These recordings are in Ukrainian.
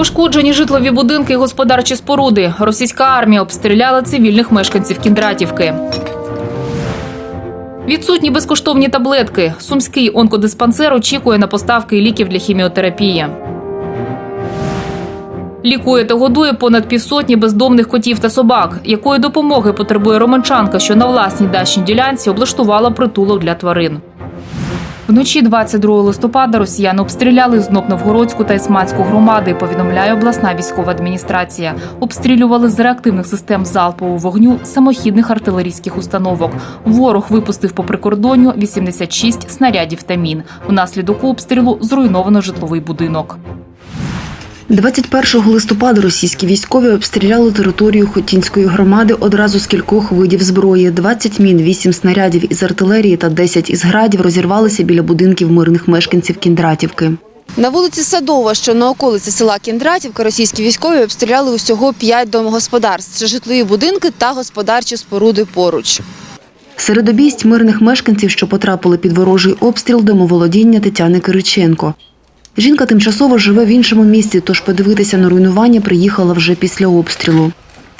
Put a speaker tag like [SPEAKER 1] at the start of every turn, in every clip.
[SPEAKER 1] Пошкоджені житлові будинки і господарчі споруди. Російська армія обстріляла цивільних мешканців Кіндратівки. Відсутні безкоштовні таблетки. Сумський онкодиспансер очікує на поставки ліків для хіміотерапії. Лікує та годує понад півсотні бездомних котів та собак. Якої допомоги потребує романчанка, що на власній дачній ділянці облаштувала притулок для тварин. Вночі 22 листопада росіяни обстріляли знов Новгородську та Ісманську громади. Повідомляє обласна військова адміністрація. Обстрілювали з реактивних систем залпового вогню самохідних артилерійських установок. Ворог випустив по прикордонню 86 снарядів та мін. Внаслідок обстрілу зруйновано житловий будинок.
[SPEAKER 2] 21 листопада російські військові обстріляли територію Хотінської громади одразу з кількох видів зброї. 20 мін, 8 снарядів із артилерії та 10 із градів розірвалися біля будинків мирних мешканців Кіндратівки.
[SPEAKER 3] На вулиці Садова, що на околиці села Кіндратівка, російські військові обстріляли усього п'ять домогосподарств. Це житлові будинки та господарчі споруди поруч.
[SPEAKER 2] Серед обійсть мирних мешканців, що потрапили під ворожий обстріл, домоволодіння Тетяни Кириченко. Жінка тимчасово живе в іншому місті, тож подивитися на руйнування приїхала вже після обстрілу.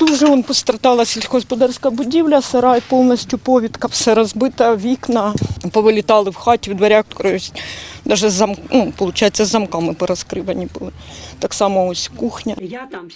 [SPEAKER 4] Дуже он пострадала сільськогосподарська будівля, сарай повністю повідка, все розбита, вікна повилітали в хаті, в дверях, навіть зам, ну, з замками порозкривані були. Так само ось кухня.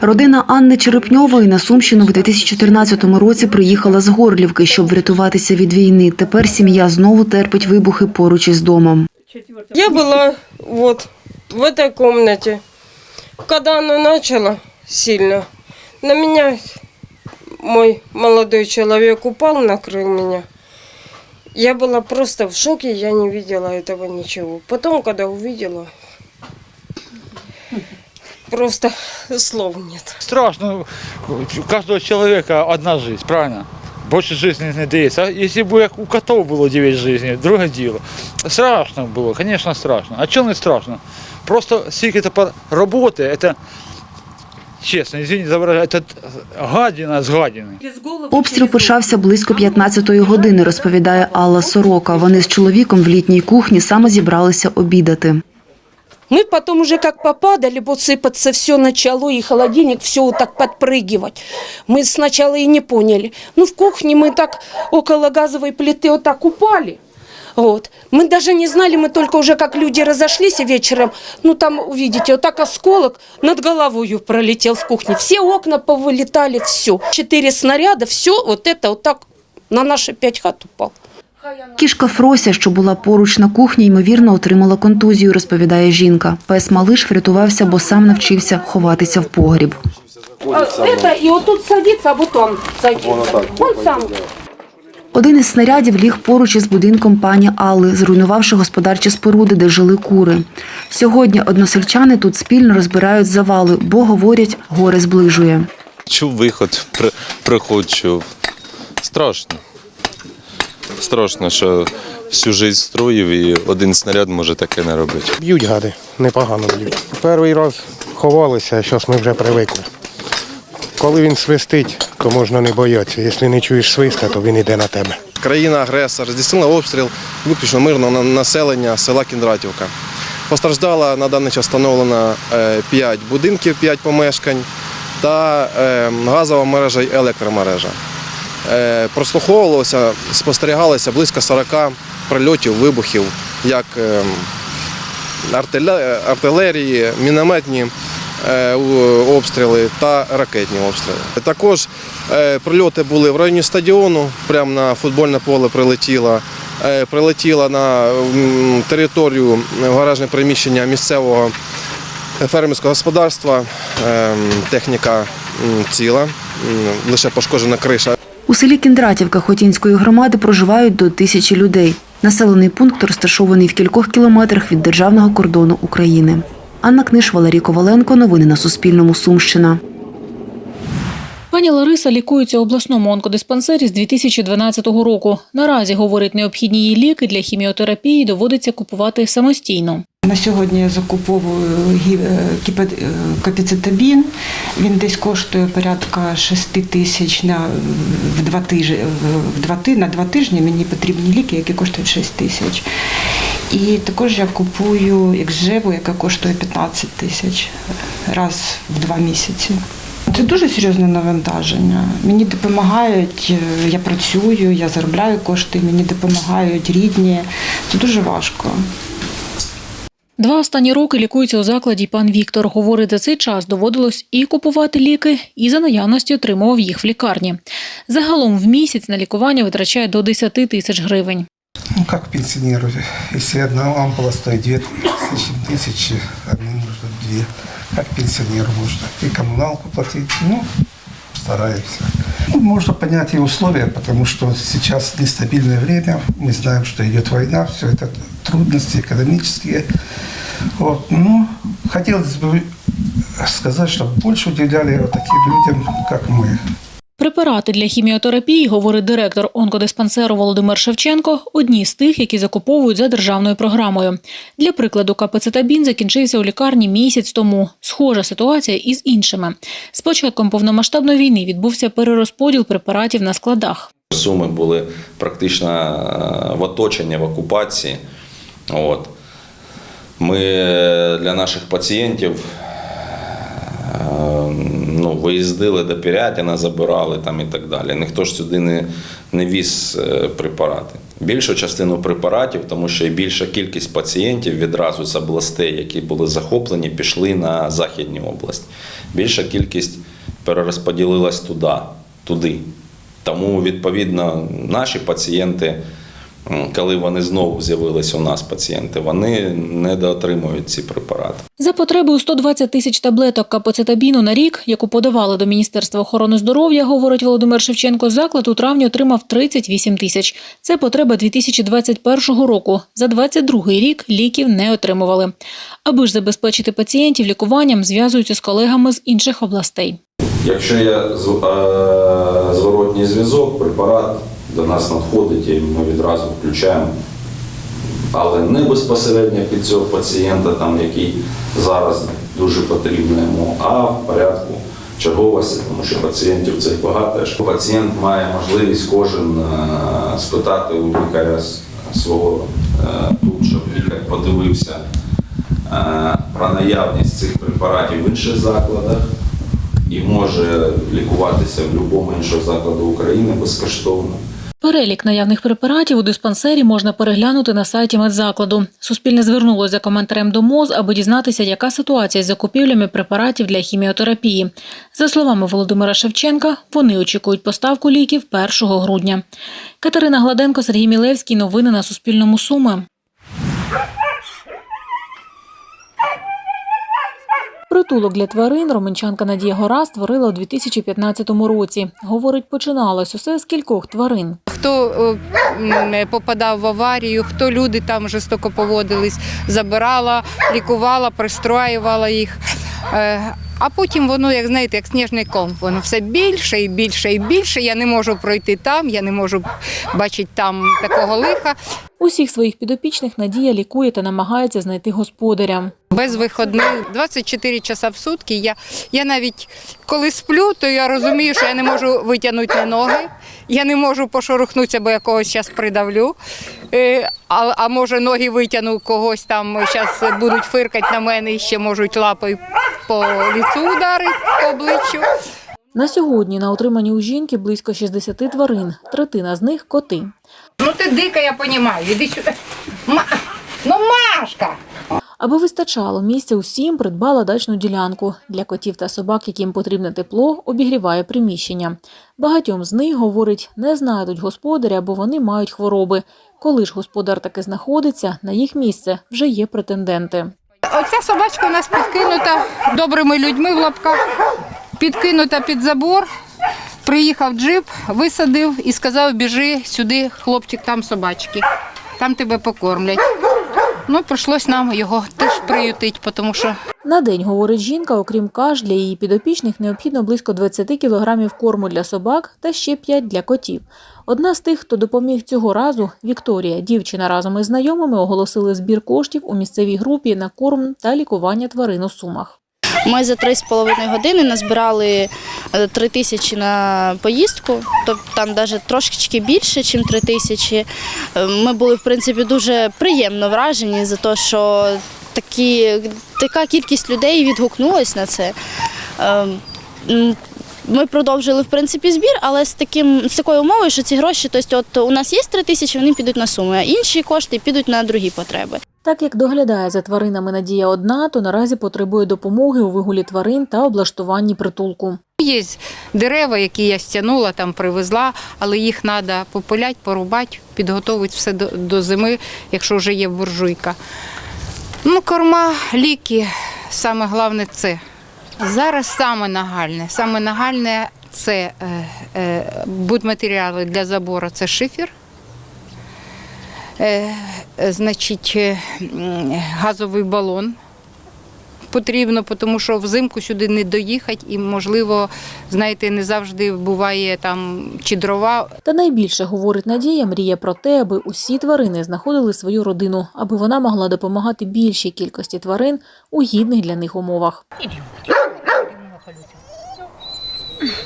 [SPEAKER 2] Родина Анни Черепньової на Сумщину в 2014 році приїхала з Горлівки, щоб врятуватися від війни. Тепер сім'я знову терпить вибухи поруч із домом.
[SPEAKER 5] Я была вот в этой комнате. Когда она начала сильно, на меня мой молодой человек упал, накрыл меня. Я была просто в шоке, я не видела этого ничего. Потом, когда увидела, просто слов нет.
[SPEAKER 6] Страшно. У каждого человека одна жизнь, правильно? Больше жизни не дається. А якщо б як у котов було 9 жизней, друге діло. Страшно було, звісно, страшно. А чого не страшно? Просто тепер роботи, це, чесно, извините за це гадіна з гадіни.
[SPEAKER 2] Обстріл почався близько 15-ї години, розповідає Алла Сорока. Вони з чоловіком в літній кухні саме зібралися обідати.
[SPEAKER 7] Мы потом уже как попадали, вот сыпаться все начало, и холодильник все вот так подпрыгивать. Мы сначала и не поняли. Ну, в кухне мы так около газовой плиты вот так упали. Вот. Мы даже не знали, мы только уже как люди разошлись вечером, ну там, увидите, вот так осколок над головой пролетел в кухне. Все окна повылетали, все. Четыре снаряда, все вот это вот так на наши пять хат упал.
[SPEAKER 2] Кішка Фрося, що була поруч на кухні, ймовірно, отримала контузію, розповідає жінка. Пес Малиш врятувався, бо сам навчився ховатися в погріб.
[SPEAKER 7] А, это, и вот тут садится, а вот он сам.
[SPEAKER 2] Один із снарядів ліг поруч із будинком пані Алли, зруйнувавши господарчі споруди, де жили кури. Сьогодні односельчани тут спільно розбирають завали, бо, говорять, горе зближує.
[SPEAKER 8] Чув виход, при, приходжу. Страшно. Страшно, що всю життя строїв і один снаряд може таке не робити.
[SPEAKER 9] Б'ють гади, непогано б'ють. Перший раз ховалися, а зараз ми вже привикли. Коли він свистить, то можна не боятися. Якщо не чуєш свиста, то він йде на тебе.
[SPEAKER 10] Країна-агресор здійснила обстріл виключно мирного населення села Кіндратівка. Постраждала на даний час встановлено 5 будинків, 5 помешкань та е, газова мережа і електромережа. Е, Прослуховувалося, спостерігалося близько 40 прильотів, вибухів, як е, артилерії, мінометні е, обстріли та ракетні обстріли. Також е, прильоти були в районі стадіону, прямо на футбольне поле прилетіло. Прилетіло на територію гаражне приміщення місцевого фермерського господарства. Е, Техніка ціла, лише пошкоджена криша.
[SPEAKER 2] У селі Кіндратівка Хотінської громади проживають до тисячі людей. Населений пункт розташований в кількох кілометрах від державного кордону України. Анна Книж, Валерій Коваленко. Новини на Суспільному. Сумщина.
[SPEAKER 1] Пані Лариса лікується у обласному онкодиспансері з 2012 року. Наразі, говорить, необхідні її ліки для хіміотерапії доводиться купувати самостійно.
[SPEAKER 11] На сьогодні я закуповую е, е, капіцетабін. Він десь коштує порядка 6 тисяч на в два тижні. В два на два тижні мені потрібні ліки, які коштують 6 тисяч. І також я купую екжеву, яка коштує 15 тисяч раз в два місяці. Це дуже серйозне навантаження. Мені допомагають, е, я працюю, я заробляю кошти, мені допомагають рідні. Це дуже важко.
[SPEAKER 1] Два останні роки лікується у закладі пан Віктор. Говорить, за цей час доводилось і купувати ліки, і за наявності отримував їх в лікарні. Загалом в місяць на лікування витрачає до 10 тисяч гривень.
[SPEAKER 12] Ну, как пенсионеру, если одна ампула стоит две тысячи, одной нужно две. Как пенсионеру можно и коммуналку платить, ну, стараемся. Ну, можно понять и условия, потому что сейчас нестабильное время, мы знаем, что идет война, все это трудности экономические. Вот. Ну, хотелось бы сказать, чтобы больше уделяли вот таким людям, как мы.
[SPEAKER 1] Препарати для хіміотерапії, говорить директор онкодиспансеру Володимир Шевченко, одні з тих, які закуповують за державною програмою. Для прикладу, капецитабін закінчився у лікарні місяць тому. Схожа ситуація і з іншими. З початком повномасштабної війни відбувся перерозподіл препаратів на складах.
[SPEAKER 13] Суми були практично е, в оточенні, в окупації. От. Ми для наших пацієнтів е, ну, виїздили до Пірятіна, забирали там і так далі. Ніхто ж сюди не, не віз е, препарати. Більшу частину препаратів, тому що і більша кількість пацієнтів відразу з областей, які були захоплені, пішли на Західні області. Більша кількість перерозподілилась туди, туди. Тому, відповідно, наші пацієнти, коли вони знову з'явились у нас пацієнти, вони недоотримують ці препарати.
[SPEAKER 1] За потребою 120 тисяч таблеток капоцетабіну на рік, яку подавали до Міністерства охорони здоров'я, говорить Володимир Шевченко, заклад у травні отримав 38 тисяч. Це потреба 2021 року. За 22 рік ліків не отримували. Аби ж забезпечити пацієнтів лікуванням, зв'язуються з колегами з інших областей.
[SPEAKER 13] Якщо є е, зворотній зв'язок, препарат до нас надходить і ми відразу включаємо. Але не безпосередньо під цього пацієнта, там, який зараз дуже потрібно йому, а в порядку черговості, тому що пацієнтів цих багато. Пацієнт має можливість кожен е, спитати у лікаря свого е, тут, щоб лікар подивився е, про наявність цих препаратів в інших закладах і може лікуватися в будь-якому іншому закладу України безкоштовно.
[SPEAKER 1] Перелік наявних препаратів у диспансері можна переглянути на сайті медзакладу. Суспільне звернулося за коментарем до МОЗ, аби дізнатися, яка ситуація з закупівлями препаратів для хіміотерапії. За словами Володимира Шевченка, вони очікують поставку ліків 1 грудня. Катерина Гладенко, Сергій Мілевський. Новини на Суспільному Суми. Притулок для тварин романчанка Надія Гора створила у 2015 році. Говорить, починалось усе з кількох тварин.
[SPEAKER 14] Хто е, попадав в аварію, хто люди там жорстоко поводились, забирала, лікувала, пристроювала їх. Е, А потім воно, як знаєте, як сніжний ком, воно все більше і більше і більше. Я не можу пройти там, я не можу бачити там такого лиха.
[SPEAKER 1] Усіх своїх підопічних Надія лікує та намагається знайти господаря.
[SPEAKER 14] Без виходних 24 часа в сутки. Я, я навіть коли сплю, то я розумію, що я не можу витягнути на ноги, я не можу пошорухнутися, бо я когось зараз придавлю. Е, А, а може ноги витягну когось там, зараз будуть фиркати на мене і ще можуть лапою по ліцу ударити, по обличчю.
[SPEAKER 1] На сьогодні на утриманні у жінки близько 60 тварин, третина з них коти.
[SPEAKER 14] Ну ти дика, я розумію, іди сюди. Ма... Ну, Машка!
[SPEAKER 1] Аби вистачало місця усім, придбала дачну ділянку. Для котів та собак, яким потрібне тепло, обігріває приміщення. Багатьом з них, говорить, не знайдуть господаря, бо вони мають хвороби. Коли ж господар таки знаходиться, на їх місце вже є претенденти.
[SPEAKER 14] Оця собачка у нас підкинута добрими людьми в лапках, підкинута під забор. Приїхав джип, висадив і сказав, біжи сюди, хлопчик, там собачки, там тебе покормлять. Ну, прийшлось нам його теж приютити, тому що
[SPEAKER 1] На день, говорить жінка, окрім каш, для її підопічних необхідно близько 20 кілограмів корму для собак та ще 5 для котів. Одна з тих, хто допоміг цього разу, Вікторія. Дівчина разом із знайомими оголосили збір коштів у місцевій групі на корм та лікування тварин у Сумах.
[SPEAKER 15] Ми за 3,5 години назбирали 3 тисячі на поїздку, тобто там навіть трошечки більше, ніж 3 тисячі. Е, Ми були, в принципі, дуже приємно вражені за те, що такі, така кількість людей відгукнулась на це. Е, Ми продовжили в принципі збір, але з таким з такою умовою, що ці гроші, тобто, от у нас є 3 тисячі, вони підуть на суми, а інші кошти підуть на другі потреби.
[SPEAKER 1] Так як доглядає за тваринами Надія одна, то наразі потребує допомоги у вигулі тварин та облаштуванні притулку.
[SPEAKER 14] Є дерева, які я стягнула, там привезла, але їх треба попиляти, порубати, підготувати все до, до зими, якщо вже є буржуйка. Ну, корма, ліки, саме головне це. Зараз саме нагальне. Саме нагальне це е, е, будматеріали для забору це шифер. Е, значить, е, газовий балон потрібно, тому що взимку сюди не доїхати і, можливо, знаєте, не завжди буває там чи дрова.
[SPEAKER 1] Та найбільше говорить Надія, мріє про те, аби усі тварини знаходили свою родину, аби вона могла допомагати більшій кількості тварин у гідних для них умовах.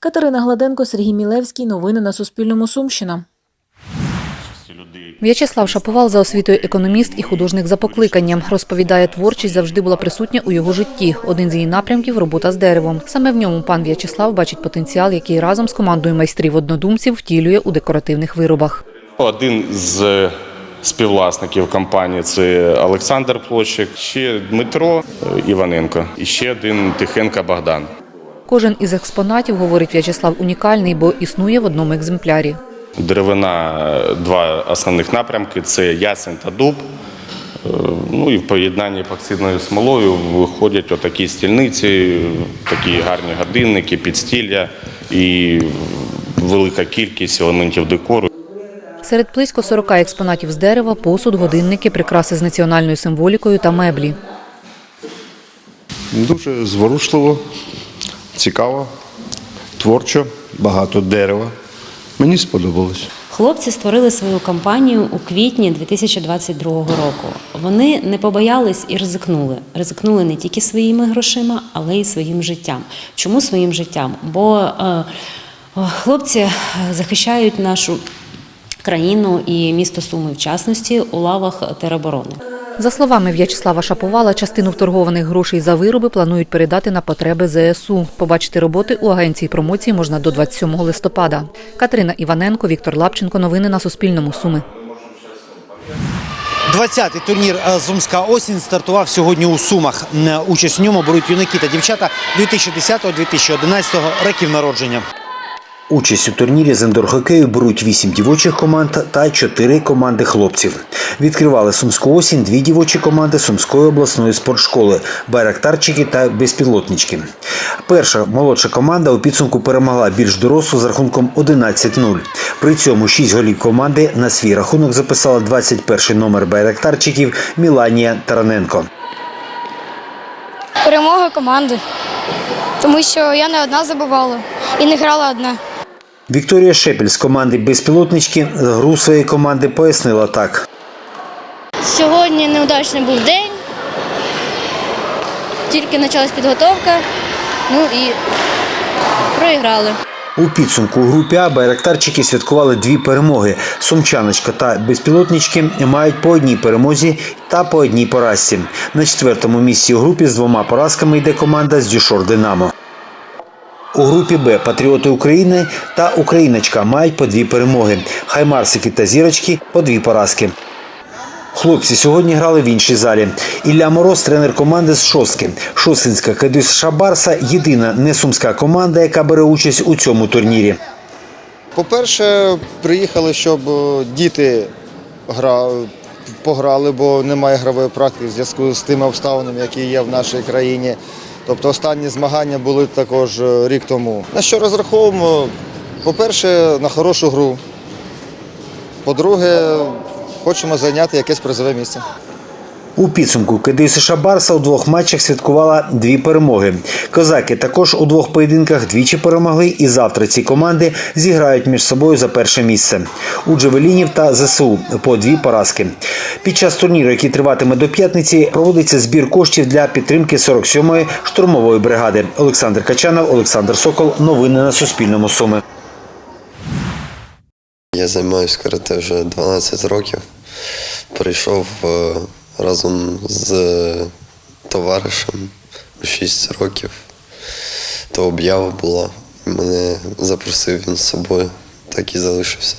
[SPEAKER 1] Катерина Гладенко, Сергій Мілевський. Новини на Суспільному. Сумщина.
[SPEAKER 16] В'ячеслав Шаповал за освітою економіст і художник за покликанням. Розповідає, творчість завжди була присутня у його житті. Один з її напрямків робота з деревом. Саме в ньому пан В'ячеслав бачить потенціал, який разом з командою майстрів однодумців втілює у декоративних виробах.
[SPEAKER 17] Один з співвласників компанії це Олександр Площик, ще Дмитро е, Іваненко і ще один Тихенко Богдан.
[SPEAKER 16] Кожен із експонатів, говорить В'ячеслав, унікальний, бо існує в одному екземплярі.
[SPEAKER 17] Деревина е, два основних напрямки це ясень та дуб. Е, Ну і в поєднанні епоксидною смолою виходять отакі стільниці, такі гарні годинники, підстілля і велика кількість елементів декору.
[SPEAKER 16] Серед близько 40 експонатів з дерева, посуд, годинники, прикраси з національною символікою та меблі.
[SPEAKER 18] Дуже зворушливо, цікаво, творчо, багато дерева. Мені сподобалось.
[SPEAKER 19] Хлопці створили свою кампанію у квітні 2022 року. Вони не побоялись і ризикнули. Ризикнули не тільки своїми грошима, але й своїм життям. Чому своїм життям? Бо е, хлопці захищають нашу країну і місто Суми, в частності, у лавах тероборони.
[SPEAKER 16] За словами В'ячеслава Шаповала, частину вторгованих грошей за вироби планують передати на потреби ЗСУ. Побачити роботи у агенції промоції можна до 27 листопада. Катерина Іваненко, Віктор Лапченко. Новини на Суспільному. Суми.
[SPEAKER 20] 20-й турнір е, Сумська осінь стартував сьогодні у Сумах. Е, Участь у ньому беруть юнаки та дівчата 2010-2011 років народження. Участь у турнірі з індор-хокею беруть 8 дівочих команд та 4 команди хлопців. Відкривали Сумську осінь дві дівочі команди Сумської обласної спортшколи Байрактарчики та безпілотнички. Перша молодша команда у підсумку перемогла більш дорослу з рахунком 11-0. При цьому 6 голів команди на свій рахунок записала 21 номер Байрактарчиків Міланія Тараненко.
[SPEAKER 21] Перемога команди. Тому що я не одна забивала і не грала одна.
[SPEAKER 20] Вікторія Шепель з команди безпілотнички гру своєї команди пояснила так.
[SPEAKER 21] Сьогодні неудачний був день. Тільки почалась підготовка. Ну і проіграли.
[SPEAKER 20] У підсумку у групі А байрактарчики святкували дві перемоги. Сумчаночка та безпілотнички мають по одній перемозі та по одній поразці. На четвертому місці у групі з двома поразками йде команда з Дюшор Динамо. У групі Б Патріоти України та Україночка мають по дві перемоги. Хаймарсики та зірочки по дві поразки. Хлопці сьогодні грали в іншій залі. Ілля Мороз, тренер команди з Шостки. Шостинська Кадис Шабарса єдина несумська команда, яка бере участь у цьому турнірі.
[SPEAKER 22] По-перше, приїхали, щоб е, діти гра... пограли, бо немає грової практики в зв'язку з тими обставинами, які є в нашій країні. Тобто останні змагання були також е, рік тому. На що розраховуємо? По-перше, на хорошу гру. По-друге, хочемо зайняти якесь призове місце.
[SPEAKER 20] У підсумку КДЮ США Барса у двох матчах святкувала дві перемоги. Козаки також у двох поєдинках двічі перемогли, і завтра ці команди зіграють між собою за перше місце. У Джавелінів та ЗСУ по дві поразки. Під час турніру, який триватиме до п'ятниці, проводиться збір коштів для підтримки 47-ї штурмової бригади. Олександр Качанов, Олександр Сокол. Новини на Суспільному. Суми.
[SPEAKER 2] Я займаюся карате вже 12 років. Прийшов е, разом з товаришем 6 років. То об'ява була. Мене запросив він з собою, так і залишився.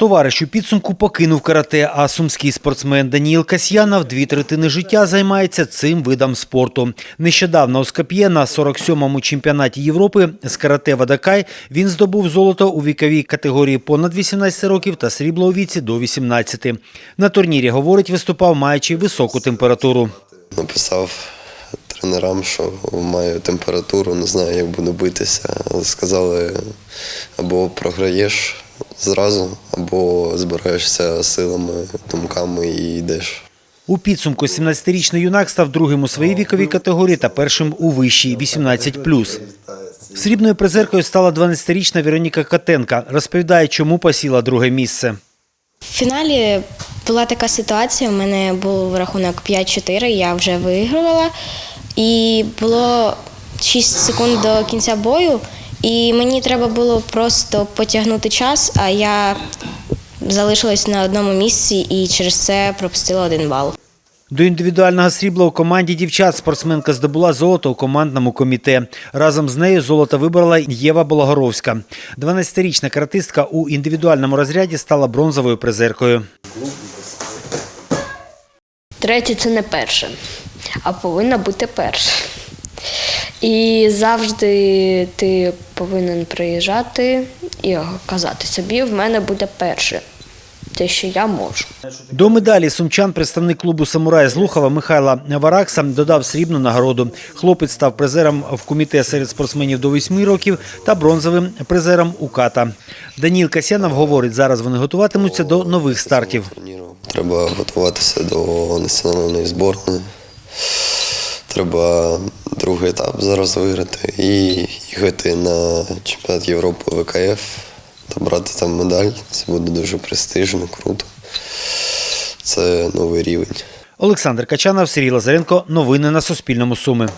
[SPEAKER 20] Товариш у підсумку покинув карате, а сумський спортсмен Даніїл Касьянов дві третини життя займається цим видом спорту. Нещодавно у Скоп'є на 47-му чемпіонаті Європи з карате Вадакай він здобув золото у віковій категорії понад 18 років та срібло у віці до 18. На турнірі, говорить, виступав маючи високу температуру.
[SPEAKER 2] Написав тренерам, що маю температуру, не знаю, як буду битися. Сказали, або програєш зразу, або збираєшся силами, думками і йдеш.
[SPEAKER 20] У підсумку 17-річний юнак став другим у своїй віковій категорії та першим у вищій 18+. Срібною призеркою стала 12-річна Вероніка Котенка. Розповідає, чому посіла друге місце.
[SPEAKER 15] В фіналі була така ситуація. У мене був рахунок 5-4, я вже вигравала. І було 6 секунд до кінця бою, і мені треба було просто потягнути час, а я залишилась на одному місці і через це пропустила один бал.
[SPEAKER 20] До індивідуального срібла у команді дівчат спортсменка здобула золото у командному коміте. Разом з нею золото вибрала Єва Болгоровська. 12-річна каратистка у індивідуальному розряді стала бронзовою призеркою.
[SPEAKER 15] Третє це не перше, а повинна бути перше. І завжди ти повинен приїжджати і казати собі, в мене буде перше. Те, що я можу.
[SPEAKER 20] До медалі сумчан представник клубу «Самурай» з Лухова Михайла Варакса додав срібну нагороду. Хлопець став призером в комітет серед спортсменів до 8 років та бронзовим призером у ката. Даніл Касянов говорить, зараз вони готуватимуться до нових стартів.
[SPEAKER 2] Треба готуватися до національної зборної. Треба другий етап зараз виграти і їхати на чемпіонат Європи ВКФ та брати там медаль. Це буде дуже престижно, круто. Це новий рівень.
[SPEAKER 20] Олександр Качанов, Сергій Лазаренко. Новини на Суспільному. Суми.